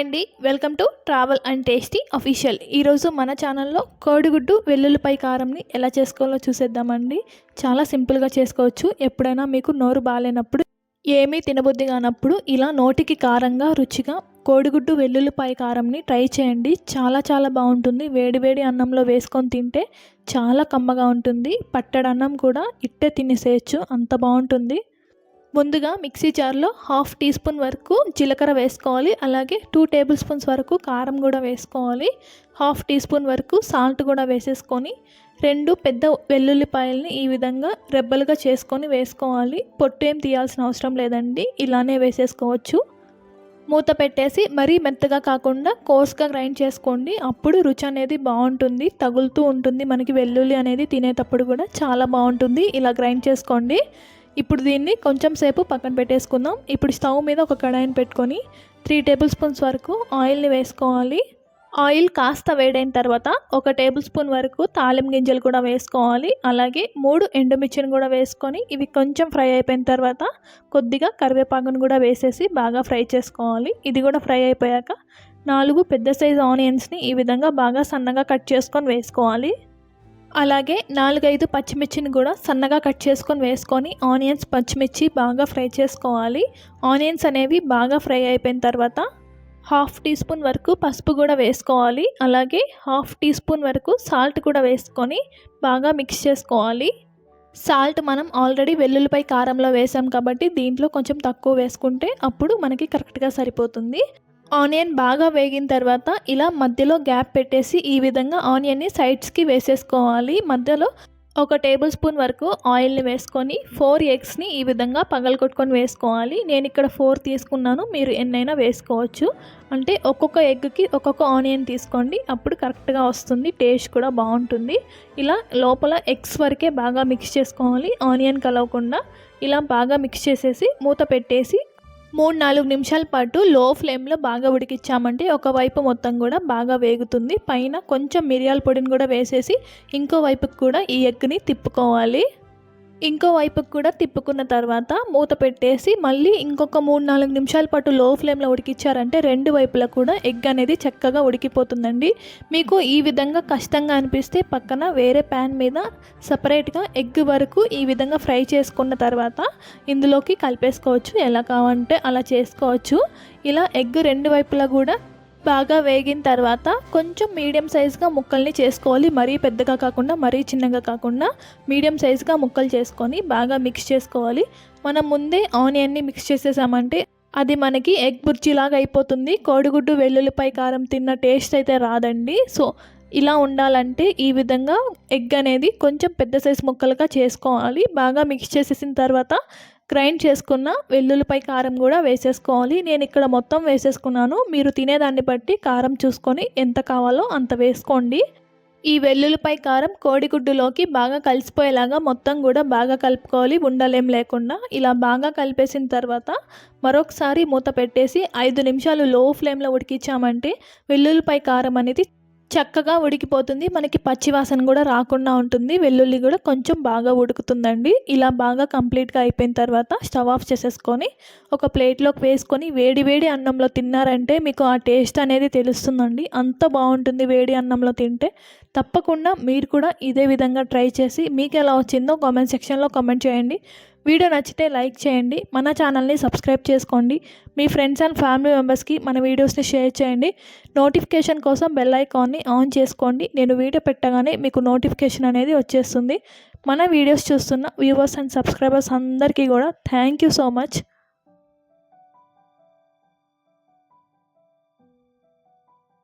అండి. Welcome to travel and tasty official ఈరోజు మన ఛానల్లో కోడిగుడ్డు వెల్లుల్లిపై కారంని ఎలా చేసుకోవాలో చూసేద్దామండి. చాలా సింపుల్గా చేసుకోవచ్చు. ఎప్పుడైనా మీకు నోరు బాగాలేనప్పుడు ఏమీ తినబుద్ధి కానప్పుడు ఇలా నోటికి కారంగా రుచిగా కోడిగుడ్డు వెల్లుల్లిపాయ కారంని ట్రై చేయండి. చాలా చాలా బాగుంటుంది. వేడివేడి అన్నంలో వేసుకొని తింటే చాలా కమ్మగా ఉంటుంది. పట్టడన్నం కూడా ఇట్టే తినేసేయచ్చు. అంత బాగుంటుంది. ముందుగా మిక్సీ జార్లో హాఫ్ టీ స్పూన్ వరకు జీలకర్ర వేసుకోవాలి. అలాగే టూ టేబుల్ స్పూన్స్ వరకు కారం కూడా వేసుకోవాలి. హాఫ్ టీ స్పూన్ వరకు సాల్ట్ కూడా వేసేసుకొని రెండు పెద్ద వెల్లుల్లిపాయల్ని ఈ విధంగా రెబ్బలుగా చేసుకొని వేసుకోవాలి. పొట్టు ఏం తీయాల్సిన అవసరం లేదండి. ఇలానే వేసేసుకోవచ్చు. మూత పెట్టేసి మరీ మెత్తగా కాకుండా కోర్స్గా గ్రైండ్ చేసుకోండి. అప్పుడు రుచి అనేది బాగుంటుంది. తగులుతూ ఉంటుంది. మనకి వెల్లుల్లి అనేది తినేటప్పుడు కూడా చాలా బాగుంటుంది. ఇలా గ్రైండ్ చేసుకోండి. ఇప్పుడు దీన్ని కొంచెం సేపు పక్కన పెట్టేసుకుందాం. ఇప్పుడు స్టవ్ మీద ఒక కడాయిని పెట్టుకొని త్రీ టేబుల్ స్పూన్స్ వరకు ఆయిల్ని వేసుకోవాలి. ఆయిల్ కాస్త వేడైన తర్వాత ఒక టేబుల్ స్పూన్ వరకు తాలిం గింజలు కూడా వేసుకోవాలి. అలాగే మూడు ఎండుమిర్చిని కూడా వేసుకొని ఇవి కొంచెం ఫ్రై అయిపోయిన తర్వాత కొద్దిగా కరివేపాకును కూడా వేసేసి బాగా ఫ్రై చేసుకోవాలి. ఇది కూడా ఫ్రై అయిపోయాక నాలుగు పెద్ద సైజు ఆనియన్స్ని ఈ విధంగా బాగా సన్నగా కట్ చేసుకొని వేసుకోవాలి. అలాగే నాలుగైదు పచ్చిమిర్చిని కూడా సన్నగా కట్ చేసుకొని వేసుకొని ఆనియన్స్ పచ్చిమిర్చి బాగా ఫ్రై చేసుకోవాలి. ఆనియన్స్ అనేవి బాగా ఫ్రై అయిపోయిన తర్వాత హాఫ్ టీ స్పూన్ వరకు పసుపు కూడా వేసుకోవాలి. అలాగే హాఫ్ టీ స్పూన్ వరకు సాల్ట్ కూడా వేసుకొని బాగా మిక్స్ చేసుకోవాలి. సాల్ట్ మనం ఆల్రెడీ వెల్లుల్లిపై కారంలో వేసాం కాబట్టి దీంట్లో కొంచెం తక్కువ వేసుకుంటే అప్పుడు మనకి కరెక్ట్గా సరిపోతుంది. ఆనియన్ బాగా వేగిన తర్వాత ఇలా మధ్యలో గ్యాప్ పెట్టేసి ఈ విధంగా ఆనియన్ని సైడ్స్కి వేసేసుకోవాలి. మధ్యలో ఒక టేబుల్ స్పూన్ వరకు ఆయిల్ని వేసుకొని ఫోర్ ఎగ్స్ని ఈ విధంగా పగలగొట్టుకొని వేసుకోవాలి. నేను ఇక్కడ ఫోర్ తీసుకున్నాను మీరు ఎన్నైనా వేసుకోవచ్చు. అంటే ఒక్కొక్క ఎగ్కి ఒక్కొక్క ఆనియన్ తీసుకోండి అప్పుడు కరెక్ట్గా వస్తుంది టేస్ట్ కూడా బాగుంటుంది. ఇలా లోపల ఎగ్స్ వరకే బాగా మిక్స్ చేసుకోవాలి ఆనియన్ కలవకుండా. ఇలా బాగా మిక్స్ చేసేసి మూత పెట్టేసి మూడు నాలుగు నిమిషాల పాటు లో ఫ్లేమ్లో బాగా ఉడికిచ్చామంటే ఒకవైపు మొత్తం కూడా బాగా వేగుతుంది. పైన కొంచెం మిరియాల పొడిని కూడా వేసేసి ఇంకో వైపుకి కూడా ఈ ఎగ్ని తిప్పుకోవాలి. ఇంకో వైపుకి కూడా తిప్పుకున్న తర్వాత మూత పెట్టేసి మళ్ళీ ఇంకొక మూడు నాలుగు నిమిషాల పాటు లో ఫ్లేమ్లో ఉడికిచ్చారంటే రెండు వైపులా కూడా ఎగ్ అనేది చక్కగా ఉడికిపోతుందండి. మీకు ఈ విధంగా కష్టంగా అనిపిస్తే పక్కన వేరే ప్యాన్ మీద సపరేట్గా ఎగ్ వరకు ఈ విధంగా ఫ్రై చేసుకున్న తర్వాత ఇందులోకి కలిపేసుకోవచ్చు. ఎలా కావాలంటే అలా చేసుకోవచ్చు. ఇలా ఎగ్ రెండు వైపులా కూడా బాగా వేగిన తర్వాత కొంచెం మీడియం సైజ్గా ముక్కల్ని చేసుకోవాలి. మరీ పెద్దగా కాకుండా మరీ చిన్నగా కాకుండా మీడియం సైజ్గా ముక్కలు చేసుకొని బాగా మిక్స్ చేసుకోవాలి. మనం ముందే ఆనియన్ని మిక్స్ చేసేసామంటే అది మనకి ఎగ్ బుర్జీలాగా అయిపోతుంది. కోడిగుడ్డు వెల్లుల్లిపై కారం తిన్న టేస్ట్ అయితే రాదండి. సో ఇలా ఉండాలంటే ఈ విధంగా ఎగ్ అనేది కొంచెం పెద్ద సైజు ముక్కలుగా చేసుకోవాలి. బాగా మిక్స్ చేసేసిన తర్వాత గ్రైండ్ చేసుకున్న వెల్లుల్లిపై కారం కూడా వేసేసుకోవాలి. నేను ఇక్కడ మొత్తం వేసేసుకున్నాను. మీరు తినేదాన్ని బట్టి కారం చూసుకొని ఎంత కావాలో అంత వేసుకోండి. ఈ వెల్లుల్లిపై కారం కోడిగుడ్డులోకి బాగా కలిసిపోయేలాగా మొత్తం కూడా బాగా కలుపుకోవాలి. ఉండలేం లేకుండా ఇలా బాగా కలిపేసిన తర్వాత మరొకసారి మూత పెట్టేసి ఐదు నిమిషాలు లో ఫ్లేమ్లో ఉడికించామంటే వెల్లుల్లిపై కారం అనేది చక్కగా ఉడికిపోతుంది. మనకి పచ్చివాసన కూడా రాకుండా ఉంటుంది. వెల్లుల్లి కూడా కొంచెం బాగా ఉడుకుతుందండి. ఇలా బాగా కంప్లీట్గా అయిపోయిన తర్వాత స్టవ్ ఆఫ్ చేసేసుకొని ఒక ప్లేట్లోకి వేసుకొని వేడి వేడి అన్నంలో తిన్నారంటే మీకు ఆ టేస్ట్ అనేది తెలుస్తుందండి. అంత బాగుంటుంది వేడి అన్నంలో తింటే. తప్పకుండా మీరు కూడా ఇదే విధంగా ట్రై చేసి మీకు ఎలా వచ్చిందో కామెంట్ సెక్షన్లో కామెంట్ చేయండి. వీడియో నచ్చితే లైక్ చేయండి మన ఛానల్ని సబ్స్క్రైబ్ చేసుకోండి మీ ఫ్రెండ్స్ అండ్ ఫ్యామిలీ మెంబర్స్కి మన వీడియోస్ని షేర్ చేయండి నోటిఫికేషన్ కోసం బెల్ ఐకాన్ని ఆన్ చేసుకోండి నేను వీడియో పెట్టగానే మీకు నోటిఫికేషన్ అనేది వచ్చేస్తుంది. మన వీడియోస్ చూస్తున్న వ్యూవర్స్ అండ్ సబ్స్క్రైబర్స్ అందరికీ కూడా థ్యాంక్ యూ సో మచ్.